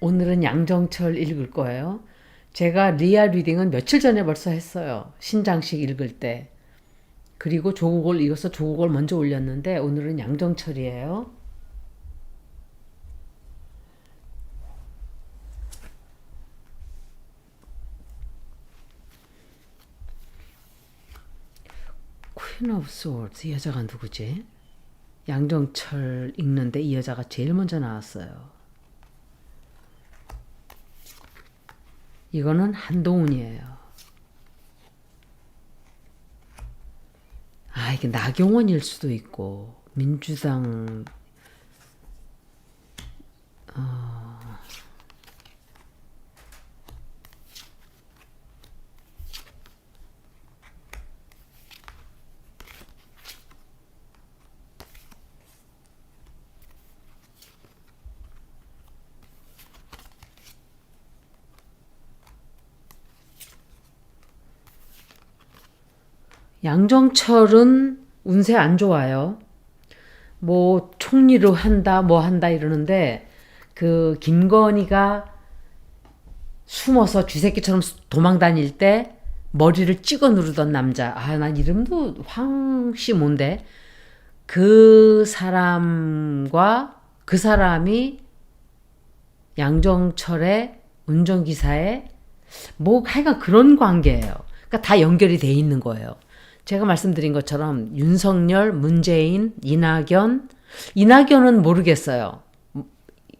오늘은 양정철 읽을 거예요. 제가 리아 리딩은 며칠 전에 벌써 했어요. 신장식 읽을 때. 그리고 조국을 이어서 조국을 먼저 올렸는데 오늘은 양정철이에요. 퀸 오브 소울드 이 여자가 누구지? 양정철 읽는데 이 여자가 제일 먼저 나왔어요. 이거는 한동훈이에요. 아, 이게 나경원일 수도 있고, 민주당, 양정철은 운세 안 좋아요. 뭐 총리로 한다, 뭐 한다 이러는데 그 김건희가 숨어서 쥐새끼처럼 도망 다닐 때 머리를 찍어 누르던 남자. 아, 난 이름도 황씨 뭔데? 그 사람과 그 사람이 양정철의 운전기사의 뭐 하여간 그런 관계예요. 그러니까 다 연결이 돼 있는 거예요. 제가 말씀드린 것처럼 윤석열, 문재인, 이낙연, 이낙연은 모르겠어요.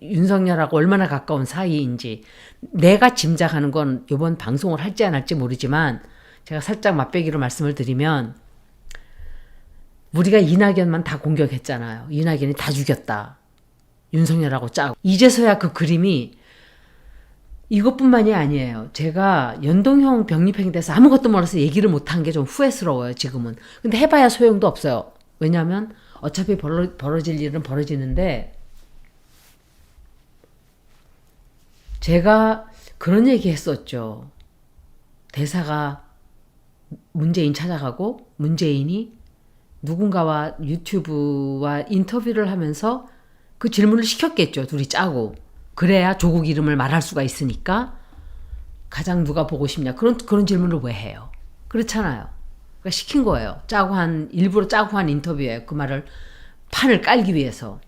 윤석열하고 얼마나 가까운 사이인지 내가 짐작하는 건 이번 방송을 할지 안 할지 모르지만 제가 살짝 맛배기로 말씀을 드리면 우리가 이낙연만 다 공격했잖아요. 이낙연이 다 죽였다. 윤석열하고 짜고 이제서야 그 그림이 이것뿐만이 아니에요. 제가 연동형 병립행에 대해서 아무것도 몰라서 얘기를 못한 게 좀 후회스러워요, 지금은. 근데 해봐야 소용도 없어요. 왜냐하면 어차피 벌어, 벌어질 일은 벌어지는데, 제가 그런 얘기 했었죠. 대사가 문재인 찾아가고, 문재인이 누군가와 유튜브와 인터뷰를 하면서 그 질문을 시켰겠죠. 둘이 짜고. 그래야 조국 이름을 말할 수가 있으니까 가장 누가 보고 싶냐 그런 그런 질문을 왜 해요? 그렇잖아요. 그러니까 시킨 거예요. 짜고 한 일부러 짜고 한 인터뷰예요. 그 말을 판을 깔기 위해서.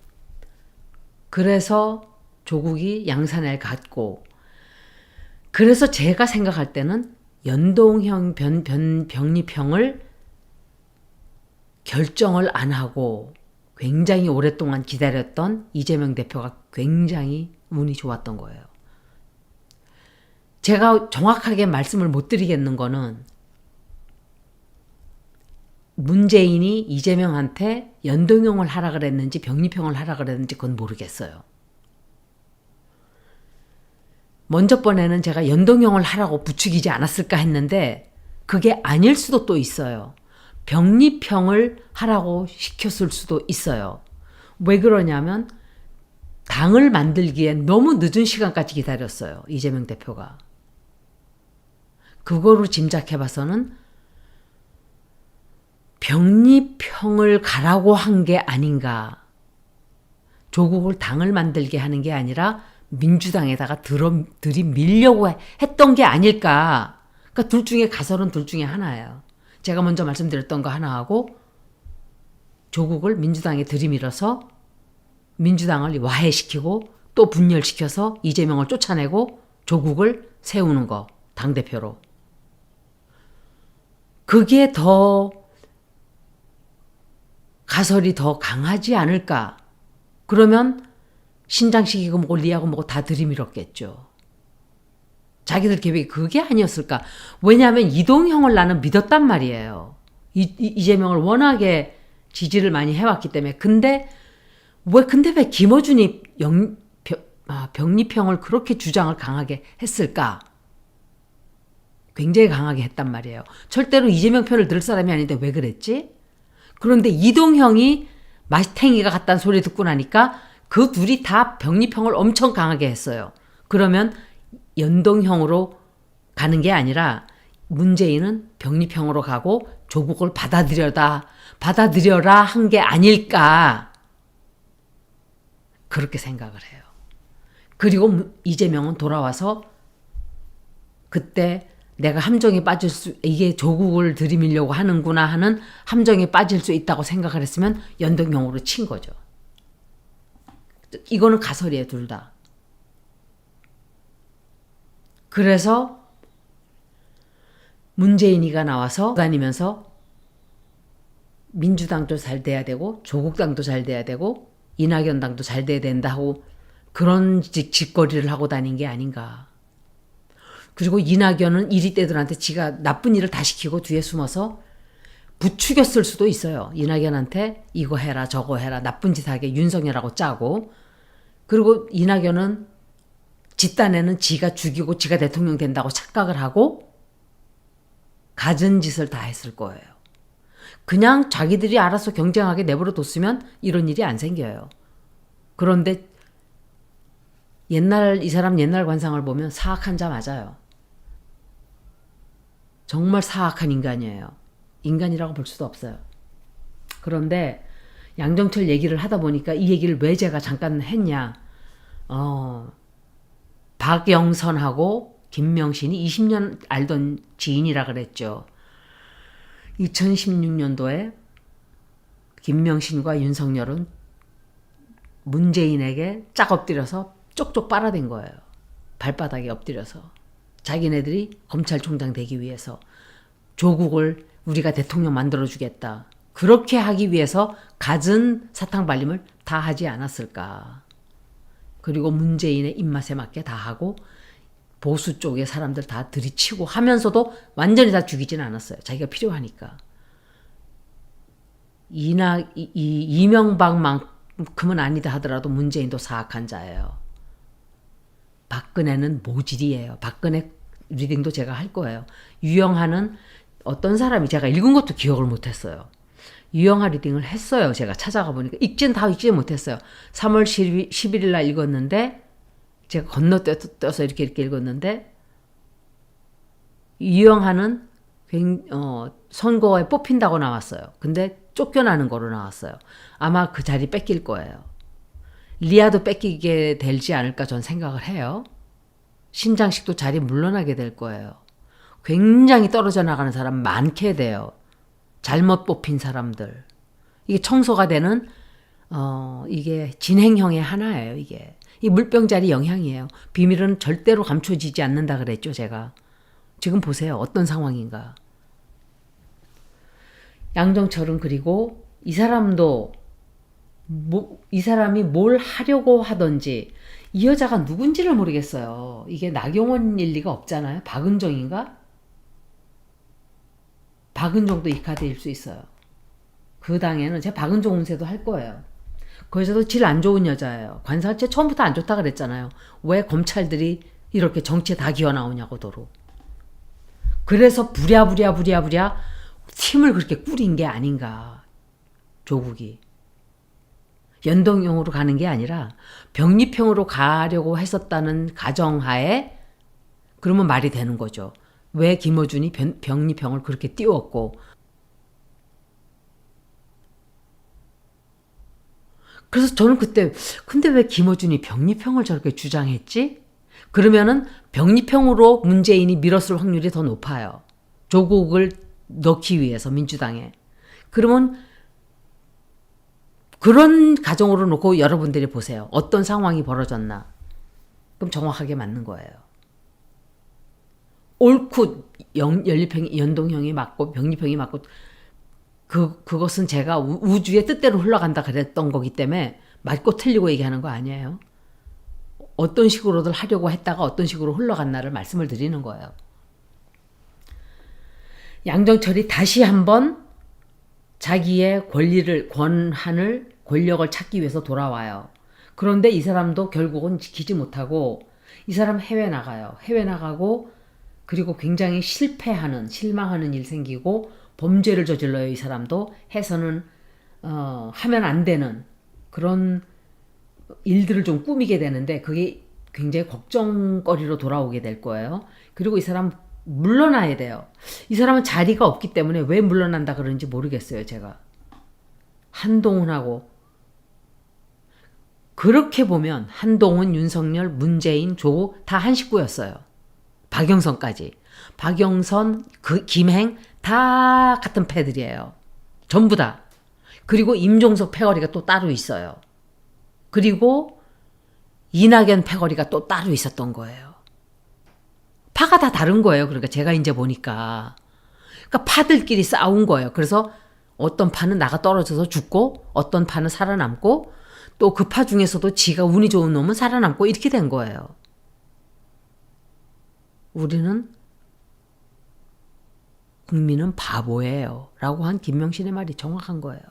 그래서 조국이 양산을 갖고 그래서 제가 생각할 때는 연동형 변, 변, 병립형을 결정을 안 하고 굉장히 오랫동안 기다렸던 이재명 대표가 굉장히 운이 좋았던 거예요. 제가 정확하게 말씀을 못 드리겠는 거는 문재인이 이재명한테 연동형을 하라 그랬는지 병립형을 하라 그랬는지 그건 모르겠어요. 먼저 번에는 제가 연동형을 하라고 부추기지 않았을까 했는데 그게 아닐 수도 또 있어요. 병립형을 하라고 시켰을 수도 있어요. 왜 그러냐면 당을 만들기에 너무 늦은 시간까지 기다렸어요. 이재명 대표가. 그거로 짐작해 봐서는 병립형을 가라고 한 게 아닌가. 조국을 당을 만들게 하는 게 아니라 민주당에다가 들어, 들이밀려고 했던 게 아닐까. 그러니까 둘 중에 가설은 둘 중에 하나예요. 제가 먼저 말씀드렸던 거 하나하고 조국을 민주당에 들이밀어서 민주당을 와해시키고 또 분열시켜서 이재명을 쫓아내고 조국을 세우는 거, 당대표로. 그게 더 가설이 더 강하지 않을까. 그러면 신장식이고 뭐고 리하고 뭐고 다 들이밀었겠죠. 자기들 계획이 그게 아니었을까. 왜냐하면 이동형을 나는 믿었단 말이에요. 이, 이재명을 워낙에 지지를 많이 해왔기 때문에. 근데 왜 근데 왜 김어준이 영, 병, 아, 병리평을 그렇게 주장을 강하게 했을까? 굉장히 강하게 했단 말이에요. 절대로 이재명 편을 들 사람이 아닌데 왜 그랬지? 그런데 이동형이 마탱이가 갔다는 소리 듣고 나니까 그 둘이 다 병리평을 엄청 강하게 했어요. 그러면 연동형으로 가는 게 아니라 문재인은 병리평으로 가고 조국을 받아들여다 받아들여라 한 게 아닐까 그렇게 생각을 해요. 그리고 무- 이재명은 돌아와서 그때 내가 함정에 빠질 수 이게 조국을 들이밀려고 하는구나 하는 함정에 빠질 수 있다고 생각을 했으면 연동형으로 친 거죠. 이거는 가설이에요, 둘 다. 그래서 문재인이가 나와서 다니면서 민주당도 잘 돼야 되고 조국당도 잘 돼야 되고 이낙연 당도 잘 돼야 된다 하고 그런 짓- 짓거리를 하고 다닌 게 아닌가. 그리고 이낙연은 이리떼들한테 지가 나쁜 일을 다 시키고 뒤에 숨어서 부추겼을 수도 있어요. 이낙연한테 이거 해라 저거 해라 나쁜 짓 하게 윤석열하고 짜고 그리고 이낙연은 집단에는 지가 죽이고 지가 대통령 된다고 착각을 하고 갖은 짓을 다 했을 거예요. 그냥 자기들이 알아서 경쟁하게 내버려 뒀으면 이런 일이 안 생겨요. 그런데 옛날 이 사람 옛날 관상을 보면 사악한 자 맞아요. 정말 사악한 인간이에요. 인간이라고 볼 수도 없어요. 그런데 양정철 얘기를 하다 보니까 이 얘기를 왜 제가 잠깐 했냐. 어, 박영선하고 김명신이 20년 알던 지인이라 그랬죠. 2016년도에 김명신과 윤석열은 문재인에게 짝 엎드려서 쪽쪽 빨아댄 거예요. 발바닥에 엎드려서. 자기네들이 검찰총장 되기 위해서 조국을 우리가 대통령 만들어주겠다. 그렇게 하기 위해서 갖은 사탕 발림을 다 하지 않았을까. 그리고 문재인의 입맛에 맞게 다 하고 보수 쪽의 사람들 다 들이치고 하면서도 완전히 다 죽이지는 않았어요. 자기가 필요하니까. 이나 이, 이 이명박만큼은 아니다 하더라도 문재인도 사악한 자예요. 박근혜는 모질이에요. 박근혜 리딩도 제가 할 거예요. 유영하는 어떤 사람이 제가 읽은 것도 기억을 못 했어요. 유영하 리딩을 했어요. 제가 찾아가 보니까 읽지는 다 읽지 못했어요. 3월 10일, 11일 날 읽었는데 제가 건너뛰어서 이렇게 이렇게 읽었는데 유영하는 굉- 어, 선거에 뽑힌다고 나왔어요. 근데 쫓겨나는 거로 나왔어요. 아마 그 자리 뺏길 거예요. 리아도 뺏기게 되지 않을까 전 생각을 해요. 신장식도 자리 물러나게 될 거예요. 굉장히 떨어져 나가는 사람 많게 돼요. 잘못 뽑힌 사람들. 이게 청소가 되는 어 이게 진행형의 하나예요, 이게. 이 물병자리 영향이에요. 비밀은 절대로 감춰지지 않는다 그랬죠, 제가. 지금 보세요. 어떤 상황인가. 양정철은 그리고 이 사람도 뭐, 이 사람이 뭘 하려고 하던지 이 여자가 누군지를 모르겠어요. 이게 나경원일 리가 없잖아요. 박은정인가? 박은정도 이 카드일 수 있어요. 그 당에는 제가 박은정 운세도 할 거예요. 거기서도 질 안 좋은 여자예요. 관사체 처음부터 안 좋다 그랬잖아요. 왜 검찰들이 이렇게 정치에 다 기어 나오냐고 도로. 그래서 부랴부랴 부랴부랴 팀을 그렇게 꾸린 게 아닌가. 조국이. 연동형으로 가는 게 아니라 병립형으로 가려고 했었다는 가정하에 그러면 말이 되는 거죠. 왜 김어준이 병- 병립형을 그렇게 띄웠고 그래서 저는 그때 근데 왜 김어준이 병립형을 저렇게 주장했지? 그러면은 병립형으로 문재인이 밀었을 확률이 더 높아요. 조국을 넣기 위해서 민주당에. 그러면 그런 가정으로 놓고 여러분들이 보세요. 어떤 상황이 벌어졌나. 그럼 정확하게 맞는 거예요. 옳고 영, 연립형이 연동형이 맞고 병립형이 맞고 그 그것은 제가 우- 우주의 뜻대로 흘러간다 그랬던 거기 때문에 맞고 틀리고 얘기하는 거 아니에요. 어떤 식으로들 하려고 했다가 어떤 식으로 흘러갔나를 말씀을 드리는 거예요. 양정철이 다시 한번 자기의 권리를 권한을 권력을 찾기 위해서 돌아와요. 그런데 이 사람도 결국은 지키지 못하고 이 사람 해외 나가요. 해외 나가고 그리고 굉장히 실패하는 실망하는 일 생기고 범죄를 저질러요. 이 사람도 해서는 어, 하면 안 되는 그런 일들을 좀 꾸미게 되는데 그게 굉장히 걱정거리로 돌아오게 될 거예요. 그리고 이 사람 물러나야 돼요. 이 사람은 자리가 없기 때문에 왜 물러난다 그러는지 모르겠어요, 제가. 한동훈하고 그렇게 보면 한동훈, 윤석열, 문재인, 조국 다 한 식구였어요. 박영선까지. 박영선, 그 김행 다 같은 패들이에요. 전부 다. 그리고 임종석 패거리가 또 따로 있어요. 그리고 이낙연 패거리가 또 따로 있었던 거예요. 파가 다 다른 거예요. 그러니까 제가 이제 보니까. 그러니까 파들끼리 싸운 거예요. 그래서 어떤 파는 나가 떨어져서 죽고 어떤 파는 살아남고 또 그 파 중에서도 지가 운이 좋은 놈은 살아남고 이렇게 된 거예요. 우리는 국민은 바보예요. 라고 한 김명신의 말이 정확한 거예요.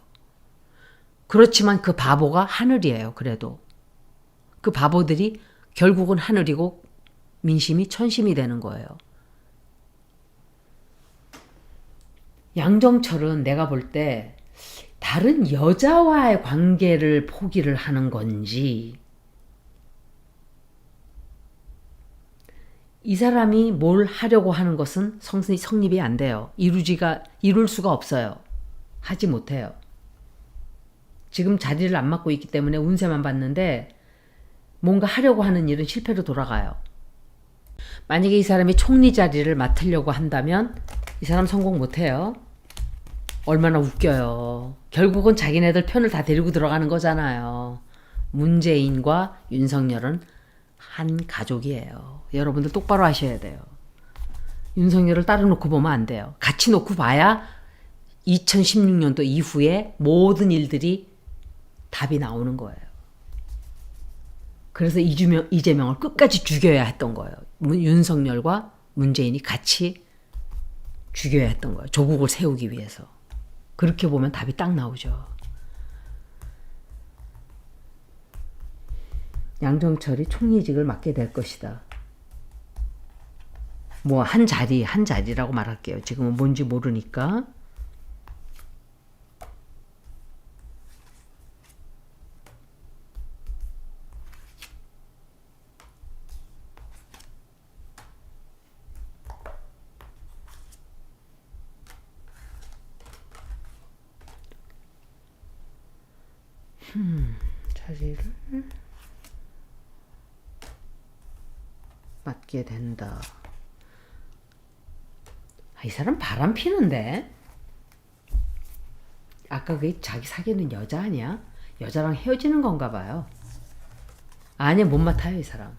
그렇지만 그 바보가 하늘이에요. 그래도. 그 바보들이 결국은 하늘이고 민심이 천심이 되는 거예요. 양정철은 내가 볼 때 다른 여자와의 관계를 포기를 하는 건지 이 사람이 뭘 하려고 하는 것은 성, 성립이 안 돼요. 이루지가 이룰 수가 없어요. 하지 못해요. 지금 자리를 안 맡고 있기 때문에 운세만 봤는데 뭔가 하려고 하는 일은 실패로 돌아가요. 만약에 이 사람이 총리 자리를 맡으려고 한다면 이 사람 성공 못해요. 얼마나 웃겨요. 결국은 자기네들 편을 다 데리고 들어가는 거잖아요. 문재인과 윤석열은 한 가족이에요. 여러분들 똑바로 하셔야 돼요. 윤석열을 따로 놓고 보면 안 돼요. 같이 놓고 봐야 2016년도 이후에 모든 일들이 답이 나오는 거예요. 그래서 이주명, 이재명을 끝까지 죽여야 했던 거예요. 문- 윤석열과 문재인이 같이 죽여야 했던 거예요. 조국을 세우기 위해서. 그렇게 보면 답이 딱 나오죠. 양정철이 총리직을 맡게 될 것이다. 뭐 한 자리 한 자리라고 말할게요. 지금은 뭔지 모르니까. 자리를 맡게 된다. 아, 이 사람 바람 피는데? 아까 그 자기 사귀는 여자 아니야? 여자랑 헤어지는 건가 봐요. 아니, 못 맡아요, 이 사람.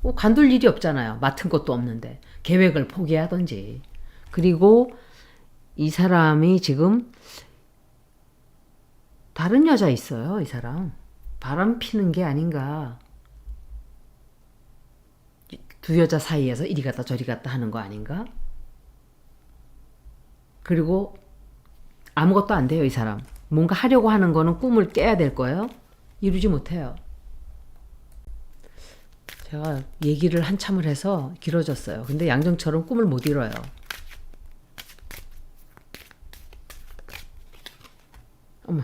뭐 관둘 일이 없잖아요. 맡은 것도 없는데. 계획을 포기하던지. 그리고 이 사람이 지금 다른 여자 있어요, 이 사람. 바람 피는 게 아닌가. 두 여자 사이에서 이리 갔다 저리 갔다 하는 거 아닌가? 그리고 아무것도 안 돼요, 이 사람. 뭔가 하려고 하는 거는 꿈을 깨야 될 거예요. 이루지 못해요. 제가 얘기를 한참을 해서 길어졌어요. 근데 양정철은 꿈을 못 이뤄요. 어머.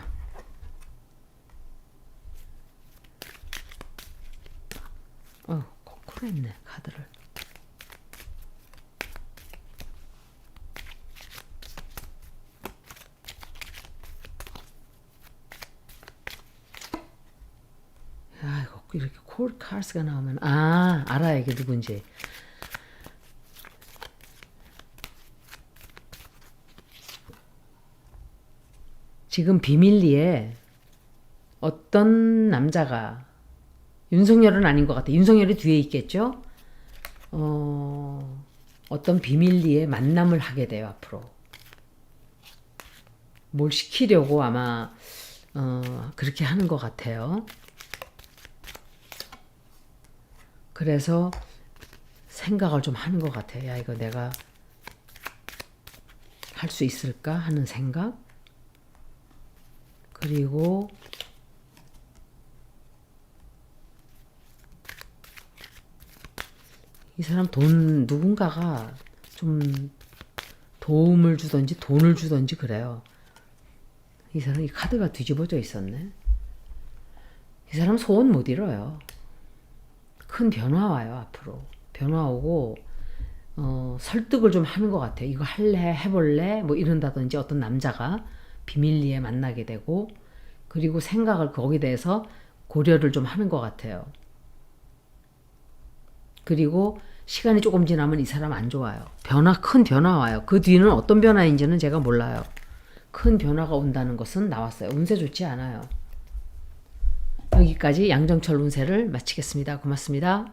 어, 거꾸로 했네, 카드를. 야, 이거 이렇게 콜 카스가 나오면 아, 알아요, 이게 누군지. 지금 비밀리에 어떤 남자가 윤석열은 아닌 것 같아. 윤석열이 뒤에 있겠죠? 어, 어떤 비밀리에 만남을 하게 돼요, 앞으로. 뭘 시키려고 아마, 어, 그렇게 하는 것 같아요. 그래서 생각을 좀 하는 것 같아요. 야, 이거 내가 할 수 있을까 하는 생각? 그리고 이 사람 돈 누군가가 좀 도움을 주던지 돈을 주던지 그래요. 이 사람 이 카드가 뒤집어져 있었네. 이 사람 소원 못 이뤄요. 큰 변화 와요 앞으로. 변화 오고 어, 설득을 좀 하는 것 같아요. 이거 할래 해볼래 뭐 이런다든지 어떤 남자가 비밀리에 만나게 되고 그리고 생각을 거기에 대해서 고려를 좀 하는 것 같아요. 그리고 시간이 조금 지나면 이 사람 안 좋아요. 변화, 큰 변화 와요. 그 뒤는 어떤 변화인지는 제가 몰라요. 큰 변화가 온다는 것은 나왔어요. 운세 좋지 않아요. 여기까지 양정철 운세를 마치겠습니다. 고맙습니다.